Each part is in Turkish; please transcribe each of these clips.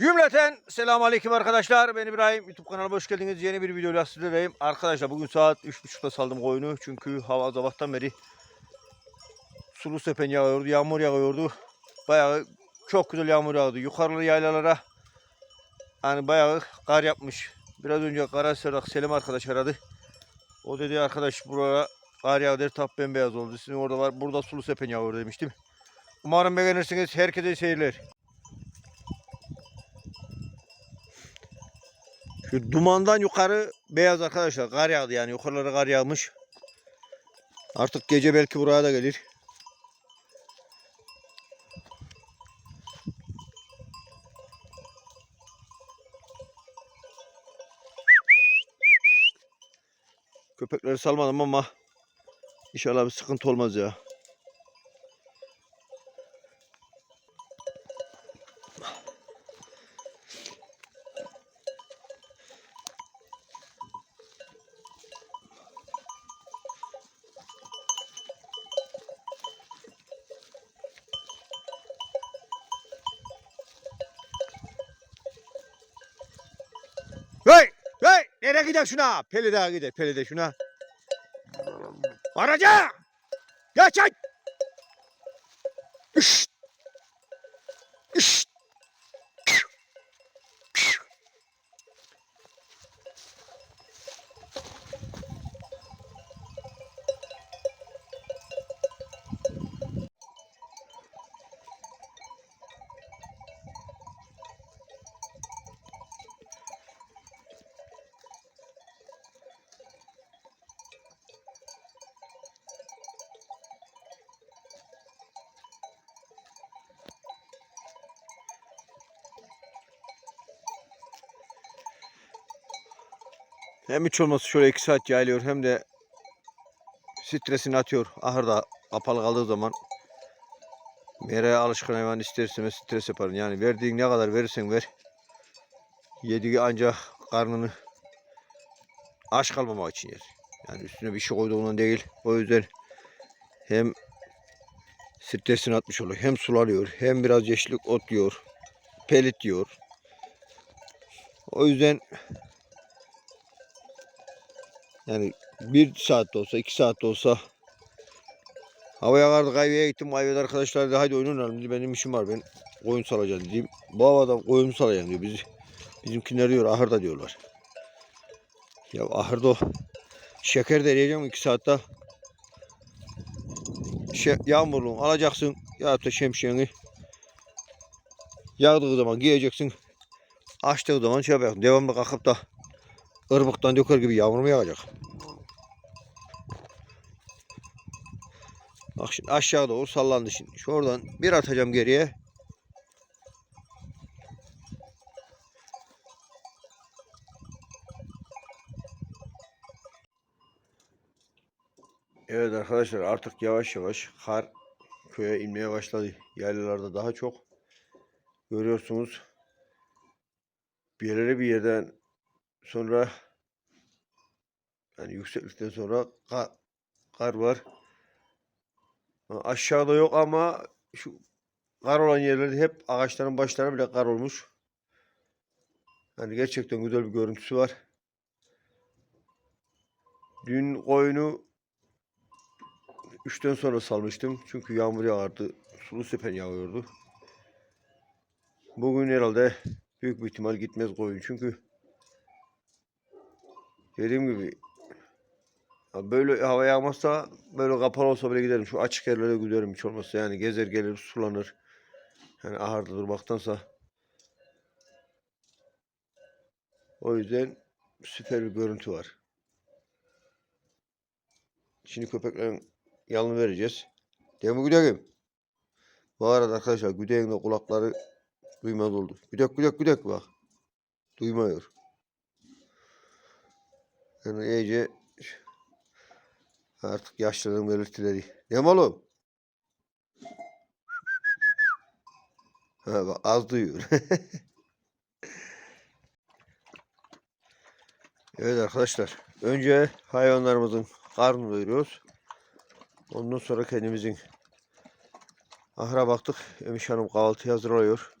Cümleten selamun aleyküm arkadaşlar. Ben İbrahim. YouTube kanalıma hoş geldiniz. Yeni bir videoyla sizlerleyim. Arkadaşlar bugün saat 3.30'da saldım koyunu. Çünkü hava sabahtan beri sulu sepen yağıyordu. Yağmur yağıyordu. Bayağı çok güzel yağmur yağdı. Yukarılı yaylalara hani bayağı kar yapmış. Biraz önce Kara Serdak Selim arkadaş aradı. O dedi arkadaş buraya kar yağdı. Tap bembeyaz oldu. Sizin orada var. Burada sulu sepen yağıyor demiştim. Umarım beğenirsiniz. Herkese seyirler. Şu dumandan yukarı beyaz arkadaşlar. Kar yağdı yani. Yukarılara kar yağmış. Artık gece belki buraya da gelir. Köpekleri salmadım ama inşallah bir sıkıntı olmaz ya. Gidiyor şuna? Peli daha gider. Peli de şuna. Araca! Geç Hem hiç olmazsa şöyle iki saat yayılıyor hem de stresini atıyor. Ahırda kapalı kaldığı zaman meraya alışkın hayvan istersen stres yapar. Yani verdiğin ne kadar verirsen ver. Yediği ancak karnını aç kalmamak için yer. Yani üstüne bir şey koyduğundan değil. O yüzden hem stresini atmış oluyor. Hem sulanıyor. Hem biraz yeşillik ot yiyor. Pelit yiyor. O yüzden yani bir saat olsa, iki saat olsa havaya kardı kahveye gittim. Kahvede arkadaşlar dedi hadi oynayalım dedi. Benim işim var ben koyun salacağım dedim. Bu havada koyun salacağım diyor. Biz, bizimkiler diyor ahırda diyorlar. Ya ahırda şeker de yiyeceğim iki saatte. Şe yağmurluğunu alacaksın. Ya da şemsiyeni. Yağdığı zaman giyeceksin. Açtığı zaman şey yapacaksın. Devamlı kalkıp da ırmaktan döker gibi yağmur mu yağacak? Bak şimdi aşağı doğru sallandı şimdi. Şuradan bir atacağım geriye. Evet arkadaşlar artık yavaş yavaş kar köye inmeye başladı. Yaylalarda daha çok. Görüyorsunuz. Bir yerlere bir yerden sonra yani yükseklikten sonra kar, kar var. Aşağıda yok ama şu kar olan yerlerde hep ağaçların başları bile kar olmuş. Yani gerçekten güzel bir görüntüsü var. Dün koyunu 3'ten sonra salmıştım. Çünkü yağmur yağardı. Sulu sepen yağıyordu. Bugün herhalde büyük bir ihtimal gitmez koyun. Çünkü dediğim gibi böyle hava yağmazsa böyle kapalı olsa bile giderim. Şu açık yerlere giderim hiç olmazsa. Yani gezer gelir sulanır. Yani ahırda durmaktansa. O yüzden süper bir görüntü var. Şimdi köpeklerin yanını vereceğiz. Değil mi güdekim? Bu arada arkadaşlar güdeğin de kulakları duymaz oldu. Güdek güdek güdek bak. Duymuyor. Yani iyice artık yaşlılığın belirtileri. Ne oğlum? Ha az duyuyor. evet arkadaşlar. Önce hayvanlarımızın karnını doyuruyoruz. Ondan sonra kendimizin ahıra baktık. Emiş Hanım kahvaltı hazırlıyor.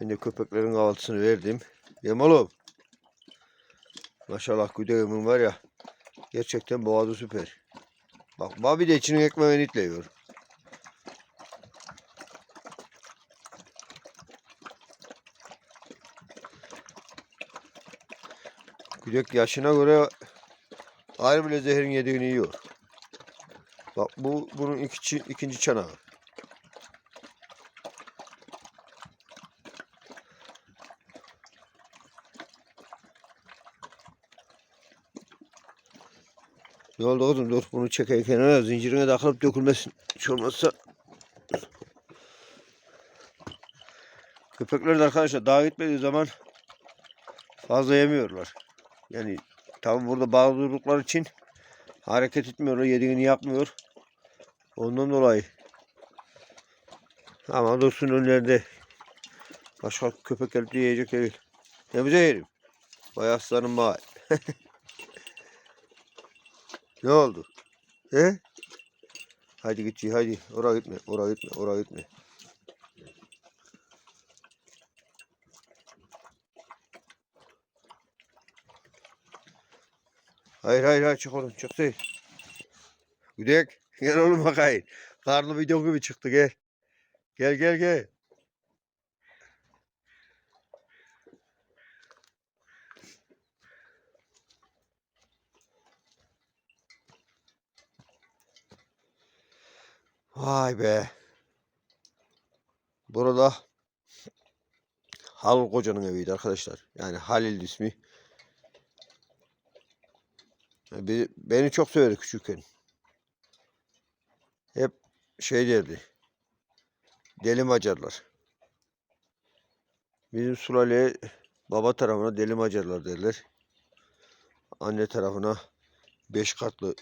Ben de köpeklerin kahvaltısını verdim. Yem oğlum. Maşallah güdeğimin var ya. Gerçekten boğazı süper. Bak Babi de içinin ekmeğini itliyor. Güdek yaşına göre ayrı bile zehirin yediğini yiyor. Bak bu bunun ikinci, ikinci çanağı. Ne oldu kızım dur bunu çekeyim kenara zincirine takılıp dökülmesin. Hiç olmazsa. Köpekler de arkadaşlar dağa gitmediği zaman fazla yemiyorlar. Yani tabi burada bağlı durdukları için hareket etmiyorlar, yediğini yapmıyor. Ondan dolayı. Ama dursun önlerinde. Başka köpek gelip de yiyecek değil. Ne bize yerim? Vay aslanım vay. ne oldu? He? Hadi git hadi. Oraya gitme, oraya gitme, oraya gitme. Hayır hayır hayır çık oğlum çık değil. Güdek gel oğlum bakayım. Karlı video gibi çıktı gel. Gel gel gel. Vay be. Burada Halil Koca'nın eviydi arkadaşlar. Yani Halil ismi. Be- Beni çok severdi küçükken. Hep şey derdi. Deli Macarlar. Bizim sülaleye baba tarafına deli Macarlar derler. Anne tarafına beş katlı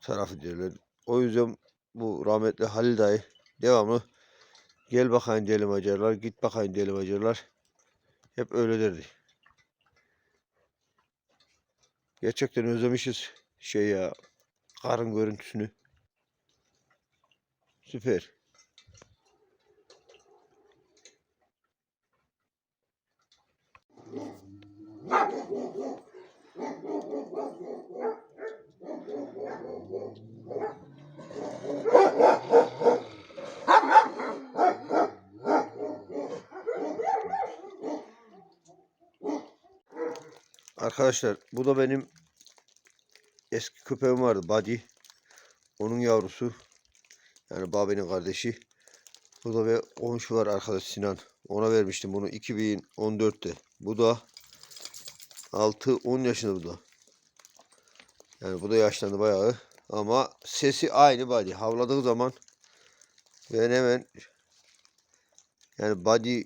tarafı derler. O yüzden bu rahmetli Halil dayı devamlı gel bakayım deli Macarlar, git bakayım deli Macarlar. Hep öyle derdi. Gerçekten özlemişiz şey ya karın görüntüsünü. Süper. Arkadaşlar bu da benim eski köpeğim vardı Buddy. Onun yavrusu. Yani Babi'nin kardeşi. Burada ve komşu var arkadaş Sinan. Ona vermiştim bunu 2014'te. Bu da 6-10 yaşında bu da. Yani bu da yaşlandı bayağı. Ama sesi aynı Buddy. Havladığı zaman ben hemen yani Buddy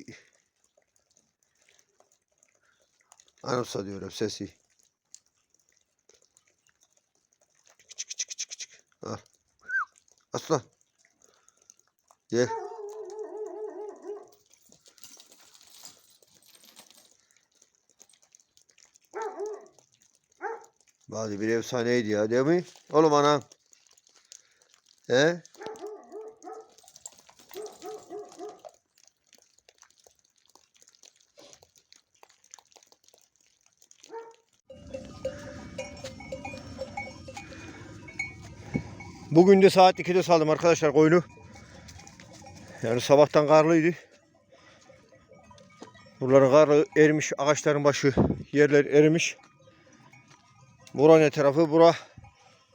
anımsa diyorum sesi. Çık çık çık çık çık. Al. Aslan. Gel. Hadi bir efsaneydi ya değil mi? Oğlum anam. He? Bugün de saat 2'de saldım arkadaşlar koyunu. Yani sabahtan karlıydı. Buraların karı erimiş, ağaçların başı, yerler erimiş. Bura ne tarafı? Bura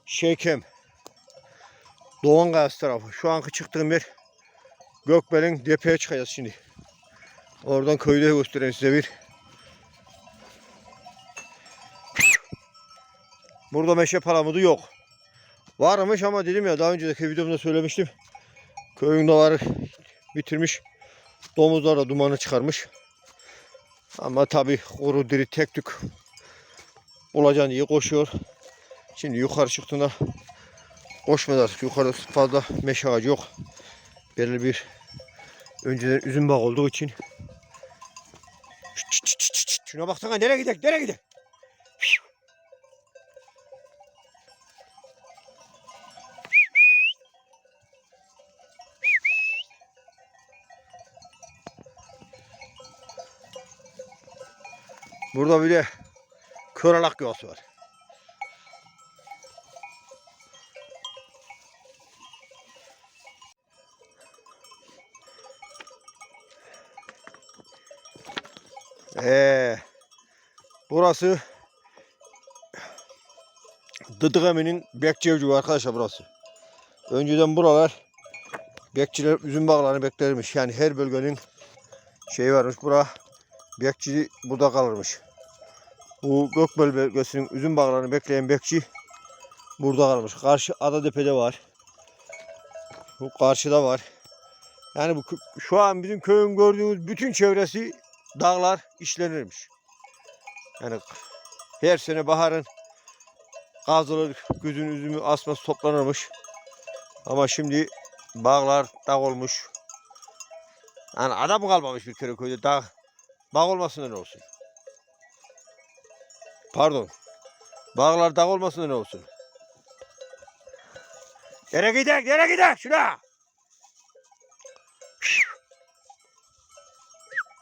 Şeykem. Doğan Gayası tarafı. Şu anki çıktığım yer Gökbel'in depeye çıkacağız şimdi. Oradan köyde göstereyim size bir. Burada meşe palamudu yok. Varmış ama dedim ya daha önceki videomda söylemiştim. Köyün davarı bitirmiş. Domuzlar da dumanı çıkarmış. Ama tabi kuru diri tek tük olacağını diye koşuyor. Şimdi yukarı çıktığında koşmadan yukarı fazla meşe ağacı yok. Belirli bir önceden üzüm bağ olduğu için. Çıt çıt çıt çıt. Şuna baksana nereye gidecek nereye gidecek. Burada bile de köralak yuvası var. Ee, burası Dıdık Emin'in bekçi arkadaşlar burası. Önceden buralar bekçiler üzüm bağlarını beklermiş. Yani her bölgenin şeyi varmış. Bura bekçi burada kalırmış. Bu Gökbel bölgesinin üzüm bağlarını bekleyen bekçi burada kalmış. Karşı Adadepe'de var. Bu karşıda var. Yani bu şu an bizim köyün gördüğümüz bütün çevresi dağlar işlenirmiş. Yani her sene baharın kazılır, güzün üzümü asması toplanırmış. Ama şimdi bağlar dağ olmuş. Yani adam kalmamış bir kere köyde dağ. Bağ olmasın da ne olsun? Pardon. Bağlar dağ olmasın ne olsun? Nereye gidelim? Nereye gidelim? Şuna!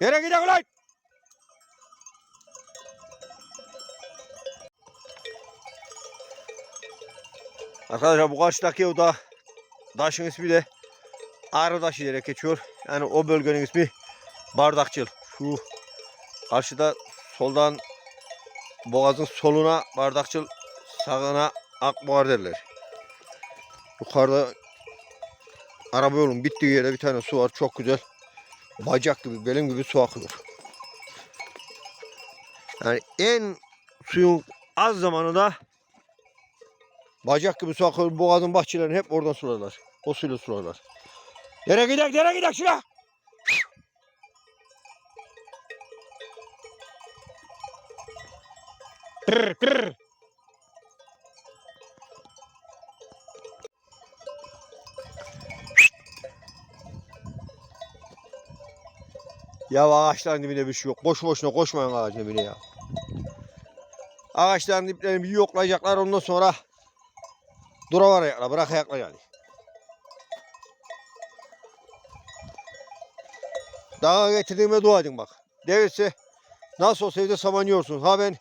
Nereye gidelim ulan? Arkadaşlar bu karşıdaki o da taşın ismi de Ağrıdaş diyerek geçiyor. Yani o bölgenin ismi Bardakçıl. Şu karşıda soldan boğazın soluna Bardakçıl sağına Akbuğar derler. Yukarıda araba yolun bittiği yerde bir tane su var. Çok güzel. Bacak gibi, belim gibi su akıyor. Yani en suyun az zamanında bacak gibi su akıyor. Boğazın bahçelerini hep oradan sularlar. O suyla sularlar. Nereye gidelim? Nereye gidelim şuna? Tırr, tırr. Ya ağaçların dibine bir şey yok. Boş boşuna koşmayın ağacın dibine ya. Ağaçların diplerini bir yoklayacaklar ondan sonra duravar ayakla bırak ayakla yani. Dağa getirdiğime dua edin bak. Değilse nasıl olsa evde samanıyorsun. Ha ben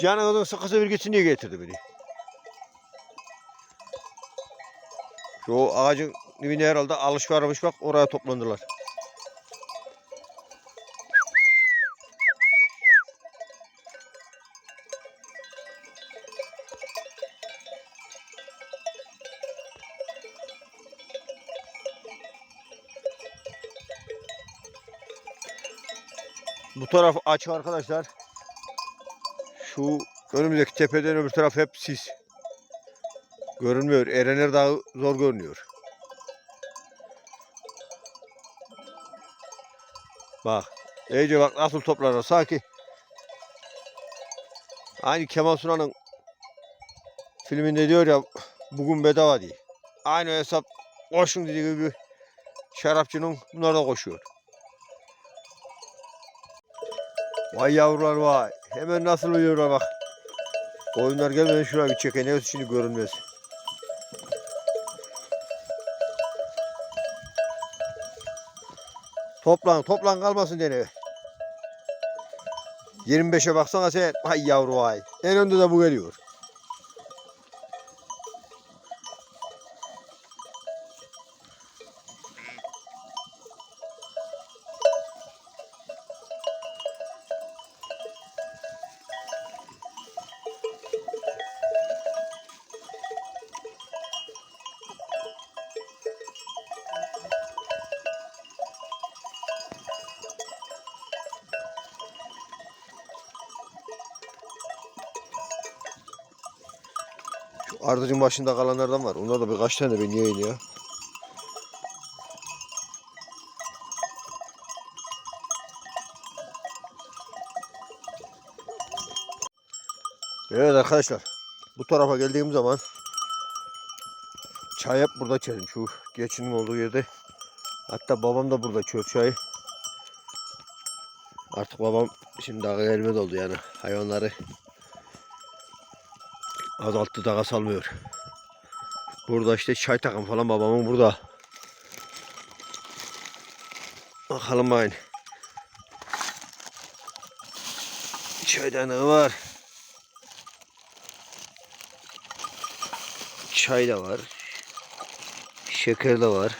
canınızın sıkısı bir gitsin diye getirdi beni. Şu ağacın dibine herhalde alış varmış bak oraya toplandılar. Bu taraf açık arkadaşlar. Şu önümüzdeki tepeden öbür taraf hep sis. Görünmüyor. Erener Dağı zor görünüyor. Bak. iyice bak nasıl toplanır. Sanki aynı Kemal Sunal'ın filminde diyor ya bugün bedava diye. Aynı hesap koşun dediği gibi şarapçının bunlar da koşuyor. Vay yavrular vay. Hemen nasıl uyuyorlar bak. Oyunlar gelmeden şuraya bir çekeyim. Ne şimdi görünmez. Toplan toplan kalmasın dene. 25'e baksana sen. Vay yavru vay. En önde de bu geliyor. Başında kalanlardan var. Onlar da birkaç tane ben yayın ya. Evet arkadaşlar. Bu tarafa geldiğim zaman çay hep burada içerim. Şu geçinin olduğu yerde. Hatta babam da burada içiyor çayı. Artık babam şimdi dağa gelmez oldu yani. Hayvanları azalttı dağa salmıyor. Burada işte çay takım falan babamın burada. Bakalım aynı. Çaydanlığı var. Çay da var. Şeker de var.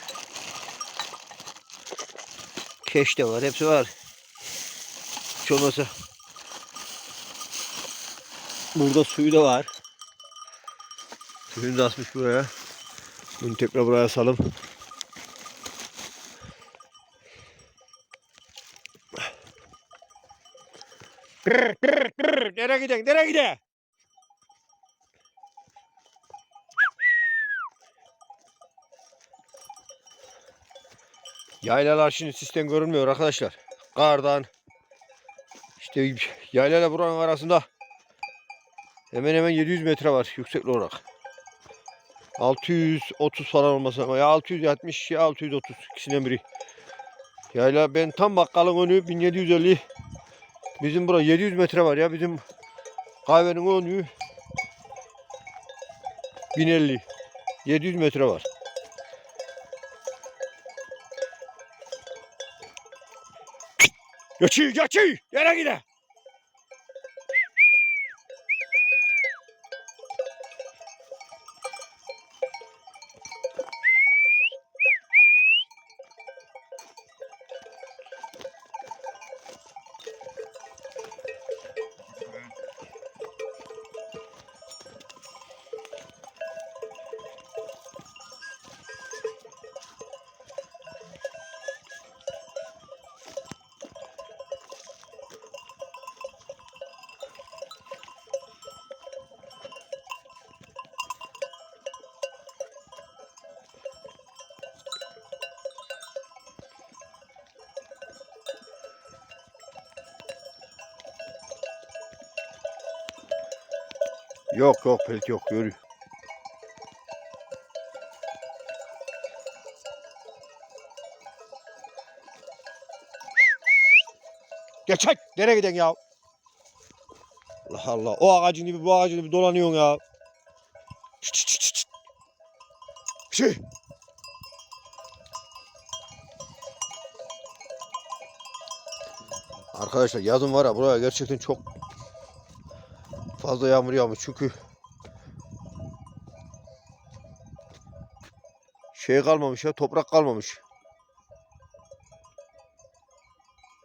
Keş de var. Hepsi var. Hiç olmasa burada suyu da var. Suyunu da asmış buraya. Bunu tekrar buraya salım. Kırr kırr kırr. Nereye giden? Nereye giden? Yaylalar şimdi sistem görünmüyor arkadaşlar. Kardan işte yaylayla buranın arasında hemen hemen 700 metre var yükseklik olarak. 630 falan olmasa ama ya 670 ya 630 ikisinden biri. Yayla ben tam bakkalın önü 1750 Bizim bura 700 metre var ya bizim kahvenin önü 1050 700 metre var. Geçi geçi yere gide. Yok yok pelik yok yürü. Geçek. Nereye giden ya? Allah Allah. O ağacın gibi bu ağacın gibi dolanıyorsun ya. Çıt çıt çıt çıt. Şey. Arkadaşlar yazın var ya buraya gerçekten çok fazla yağmur yağmış çünkü şey kalmamış ya toprak kalmamış.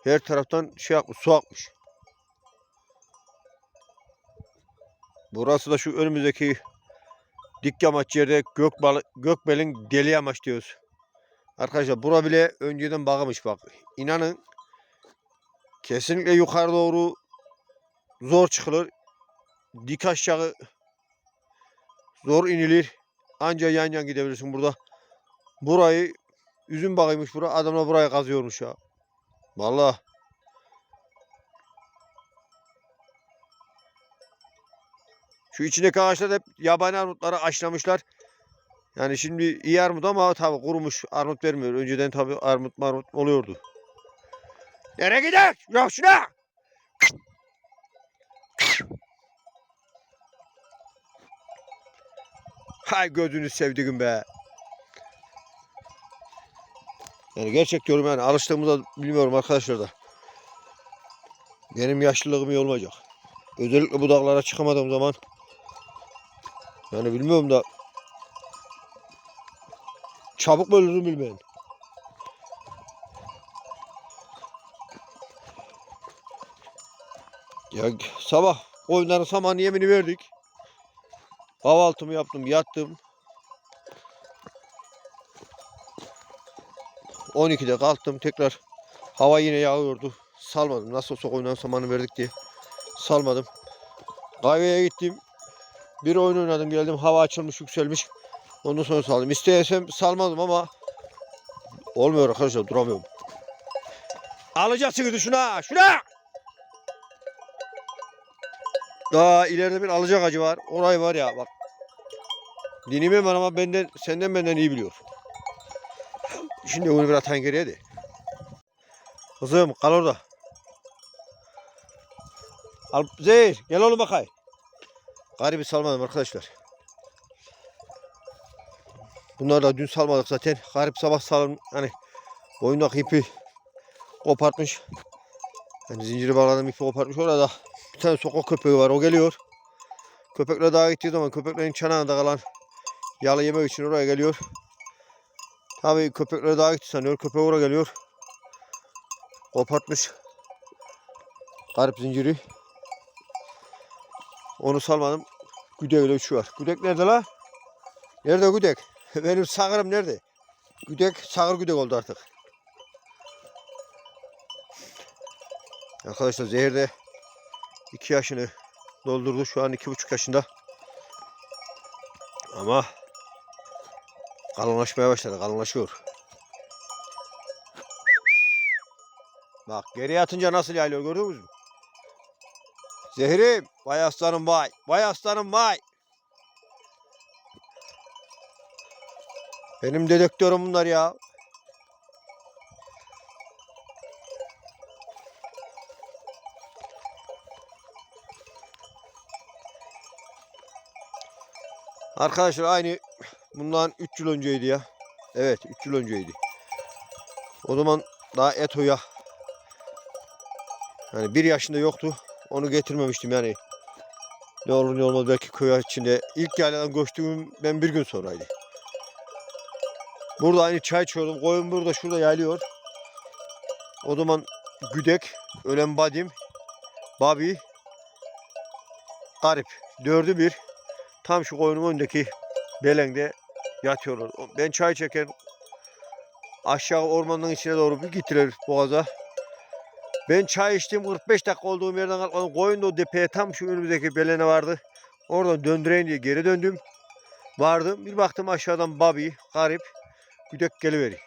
Her taraftan şey akmış, su akmış. Burası da şu önümüzdeki dik yamaç yerde Gökbal Gökbel'in deli yamaç diyoruz. Arkadaşlar bura bile önceden bağımış bak. İnanın kesinlikle yukarı doğru zor çıkılır. Dik aşağı zor inilir. Anca yan yan gidebilirsin burada. Burayı üzüm bağıymış bura. Adamlar burayı kazıyormuş ya. Vallahi. Şu içindeki ağaçlar hep yabani armutları aşlamışlar. Yani şimdi iyi armut ama tabi kurumuş armut vermiyor. Önceden tabi armut marmut oluyordu. Nereye gider? Yok şuna! Hay gözünü sevdiğim be. Yani gerçek diyorum yani alıştığımda bilmiyorum arkadaşlar da. Benim yaşlılığım iyi olmayacak. Özellikle bu dağlara çıkamadığım zaman yani bilmiyorum da çabuk mu ölürüm bilmeyin. Ya sabah koyunların saman yemini verdik. Kahvaltımı yaptım, yattım. 12'de kalktım tekrar hava yine yağıyordu. Salmadım. Nasıl olsa koyunların samanı verdik diye. Salmadım. Kahveye gittim. Bir oyun oynadım geldim. Hava açılmış yükselmiş. Ondan sonra saldım. İsteyesem salmadım ama olmuyor arkadaşlar duramıyorum. Alacaksınız şuna. Şuna. Daha ileride bir alacak acı var. Orayı var ya bak. Dinime var ama benden senden benden iyi biliyor. Şimdi onu bir atayın geriye de. Kızım kal orada. Al Zehir gel oğlum bakayım. Garibi salmadım arkadaşlar. Bunları da dün salmadık zaten. Garip sabah salın hani boyundaki ipi kopartmış. Yani zinciri bağladım ipi kopartmış orada bir tane sokak köpeği var. O geliyor. Köpekler daha gittiği zaman köpeklerin çanağında kalan yalı yemek için oraya geliyor. Tabii köpekler daha gitti sanıyor. Köpek oraya geliyor. Kopartmış. Garip zinciri. Onu salmadım. Güdek ile şu var. Güdek nerede la? Nerede güdek? Benim sağırım nerede? Güdek sağır güdek oldu artık. Arkadaşlar Zehir de 2 yaşını doldurdu. Şu an iki buçuk yaşında. Ama kalınlaşmaya başladı. Kalınlaşıyor. Bak geriye atınca nasıl yaylıyor gördünüz mü? Zehrim. Vay aslanım vay. Vay aslanım vay. Benim dedektörüm bunlar ya. Arkadaşlar aynı bundan 3 yıl önceydi ya. Evet 3 yıl önceydi. O zaman daha Eto'ya yani bir yaşında yoktu. Onu getirmemiştim yani. Ne olur ne olmaz belki köy içinde. ilk yayladan göçtüğüm ben bir gün sonraydı. Burada aynı çay içiyordum. Koyun burada şurada yaylıyor. O zaman Güdek, Ölen Badim, Babi, Garip. Dördü bir. Tam şu koyunun önündeki belengde yatıyorlar. Ben çay çeken aşağı ormanın içine doğru bir gittiler boğaza. Ben çay içtim 45 dakika olduğum yerden kalkmadım. Koyun da o depeye tam şu önümüzdeki belene vardı. Oradan döndüreyim diye geri döndüm. Vardım. Bir baktım aşağıdan babi, garip, güdek geliveri.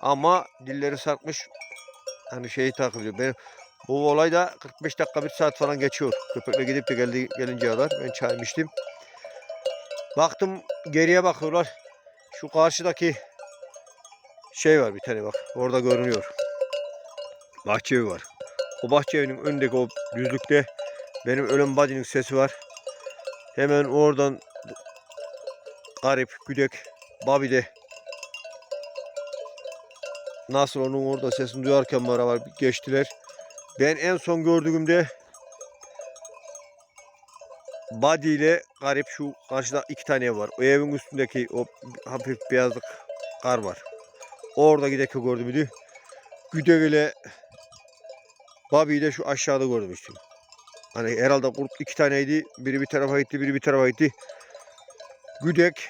Ama dilleri sarkmış. Hani şeyi takip ediyor. Benim, bu olay da 45 dakika bir saat falan geçiyor. Köpekle gidip de geldi, gelinceye kadar. Ben çay içtim. Baktım geriye bakıyorlar. Şu karşıdaki şey var bir tane bak. Orada görünüyor. Bahçe evi var. O bahçe evinin önündeki o düzlükte benim ölüm bacının sesi var. Hemen oradan garip, güdek, babi de nasıl onun orada sesini duyarken beraber geçtiler. Ben en son gördüğümde Badi ile garip şu karşıda iki tane var. O evin üstündeki o hafif beyazlık kar var. Orada gideki gördüm idi. Güdek ile Babi'yi de şu aşağıda görmüştüm. Hani herhalde kurt iki taneydi. Biri bir tarafa gitti, biri bir tarafa gitti. Güdek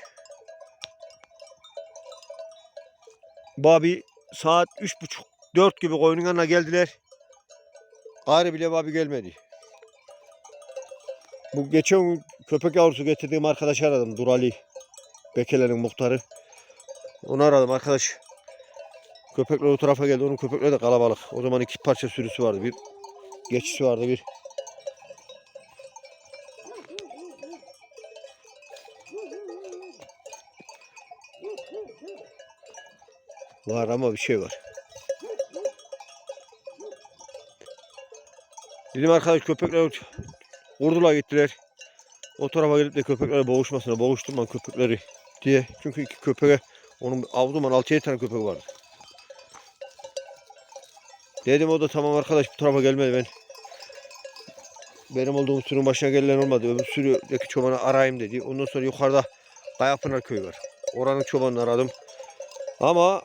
Babi saat üç buçuk dört gibi koyunun yanına geldiler. Gari bile Babi gelmedi. Bu geçen köpek yavrusu getirdiğim arkadaşı aradım. Durali. Bekelerin muhtarı. Onu aradım arkadaş. Köpekler o tarafa geldi. Onun köpekleri de kalabalık. O zaman iki parça sürüsü vardı. Bir geçisi vardı bir. Var ama bir şey var. Dedim arkadaş köpekler vurdular gittiler. O tarafa gelip de köpeklerle boğuşmasına boğuşturma köpekleri diye. Çünkü iki köpeğe onun avluman 6-7 tane köpek vardı. Dedim o da tamam arkadaş bu tarafa gelmedi ben. Benim olduğum sürünün başına gelen olmadı. Öbür sürüdeki çobanı arayayım dedi. Ondan sonra yukarıda Kayapınar köyü var. Oranın çobanını aradım. Ama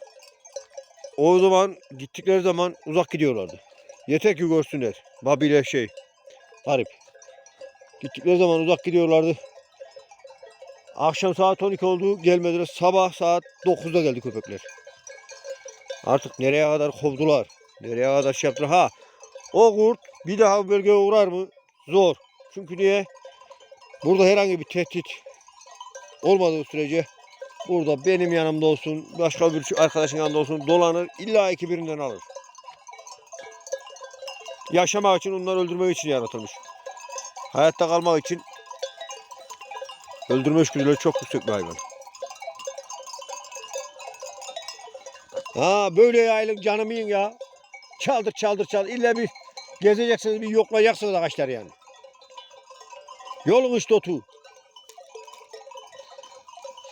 o zaman gittikleri zaman uzak gidiyorlardı. Yeter ki görsünler. Babiyle şey. Garip. Gittikleri zaman uzak gidiyorlardı. Akşam saat 12 oldu gelmediler. Sabah saat 9'da geldi köpekler. Artık nereye kadar kovdular. Nereye kadar şey yaptılar. Ha o kurt bir daha bu bölgeye uğrar mı? Zor. Çünkü niye? Burada herhangi bir tehdit olmadığı sürece burada benim yanımda olsun, başka bir arkadaşın yanında olsun dolanır. illa iki birinden alır. Yaşamak için, onları öldürmek için yaratılmış. Hayatta kalmak için öldürme içgüdüleri çok yüksek bir hayvan. Ha böyle yaylım canım yiyin ya. Çaldır çaldır çaldır. İlla bir gezeceksiniz bir yoklayacaksınız ağaçları yani. Yolun işte otu.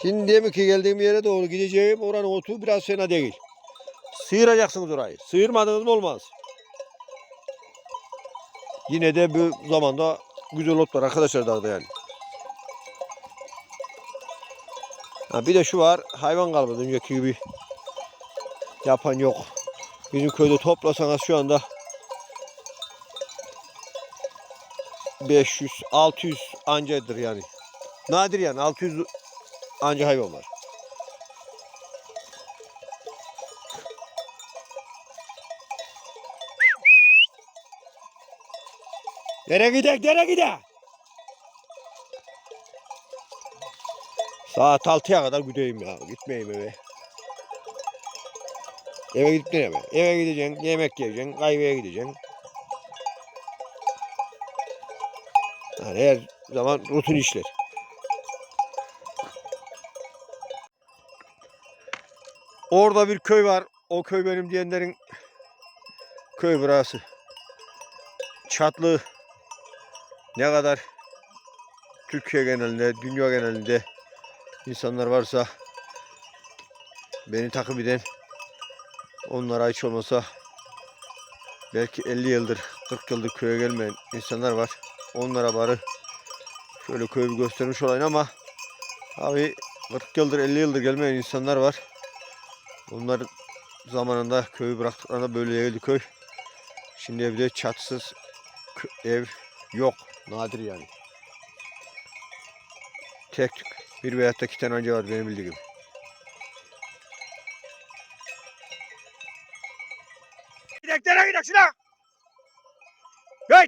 Şimdi demek ki geldiğim yere doğru gideceğim. Oranın otu biraz fena değil. Sıyıracaksınız orayı. Sıyırmadınız mı olmaz. Yine de bu zamanda güzel ot var arkadaşlar dağda yani. Ha, bir de şu var hayvan kalmadı önceki gibi yapan yok. Bizim köyde toplasanız şu anda 500 600 ancadır yani. Nadir yani 600 anca hayvan var. Nereye gidek, nereye gidek? Saat 6'ya kadar gideyim ya. Gitmeyeyim eve. Eve gidip nereye? Eve gideceksin, yemek yiyeceksin, kahveye gideceksin. Yani her zaman rutin işler. Orada bir köy var. O köy benim diyenlerin köy burası. Çatlı ne kadar Türkiye genelinde, dünya genelinde insanlar varsa beni takip eden onlara hiç olmasa belki 50 yıldır 40 yıldır köye gelmeyen insanlar var. Onlara bari şöyle köyü bir göstermiş olayım ama abi 40 yıldır 50 yıldır gelmeyen insanlar var. Onlar zamanında köyü bıraktıklarında böyle değildi köy. Şimdi evde çatısız kö- ev yok. Nadir yani. Tek tük. Bir da iki tane anca var benim bildiğim. Gidek nereye gidek şuna? Hey!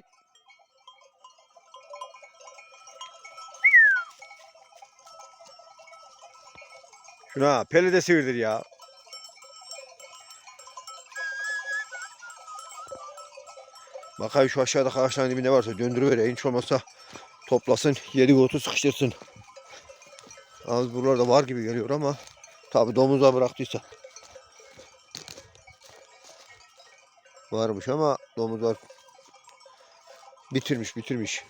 Şuna peli de sivirdir ya. Bakayım şu aşağıda ağaçların dibinde varsa döndürüvereyim. Hiç olmazsa toplasın. Yedi kutu sıkıştırsın. Az buralarda var gibi geliyor ama tabi domuza bıraktıysa. Varmış ama domuzlar bitirmiş bitirmiş.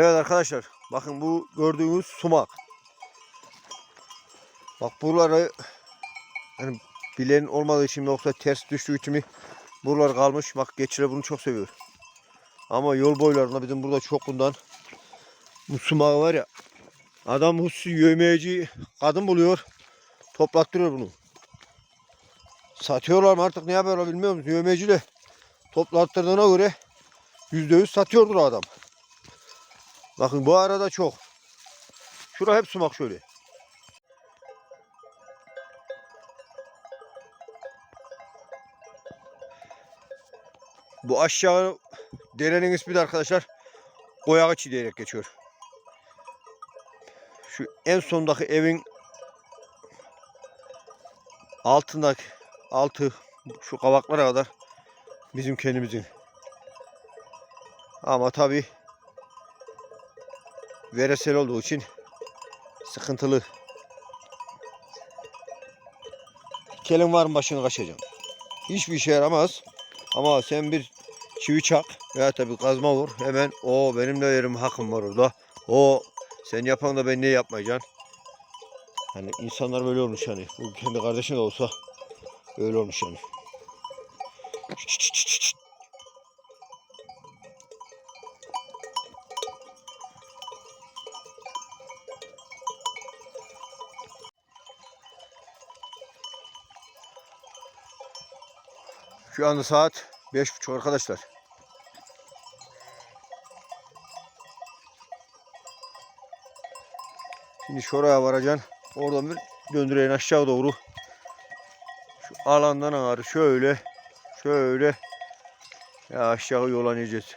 Evet arkadaşlar bakın bu gördüğünüz sumak. Bak buraları yani bilen olmadığı için yoksa ters düştüğü için buralar kalmış. Bak geçire bunu çok seviyor. Ama yol boylarında bizim burada çok bundan bu sumağı var ya adam hususi yövmeyeci kadın buluyor toplattırıyor bunu. Satıyorlar mı artık ne yapıyorlar bilmiyorum. Yövmeci de toplattırdığına göre yüzde yüz satıyordur o adam. Bakın bu arada çok. Şura hep sumak şöyle. Bu aşağı derenin ismi de arkadaşlar Koyağıçı diyerek geçiyor. Şu en sondaki evin altındaki altı şu kavaklara kadar bizim kendimizin. Ama tabi veresel olduğu için sıkıntılı. Kelin var mı başını kaşıyacağım. Hiçbir işe yaramaz. Ama sen bir çivi çak veya tabi kazma vur. Hemen o benim de yerim hakkım var orada. O sen yapan da ben ne yapmayacaksın. Hani insanlar böyle olmuş yani. Bu kendi kardeşin de olsa öyle olmuş yani. Şu anda saat beş buçuk arkadaşlar. Şimdi şuraya varacaksın. Oradan bir döndüreyin aşağı doğru. Şu alandan ağrı şöyle şöyle ya aşağı yola ineceğiz.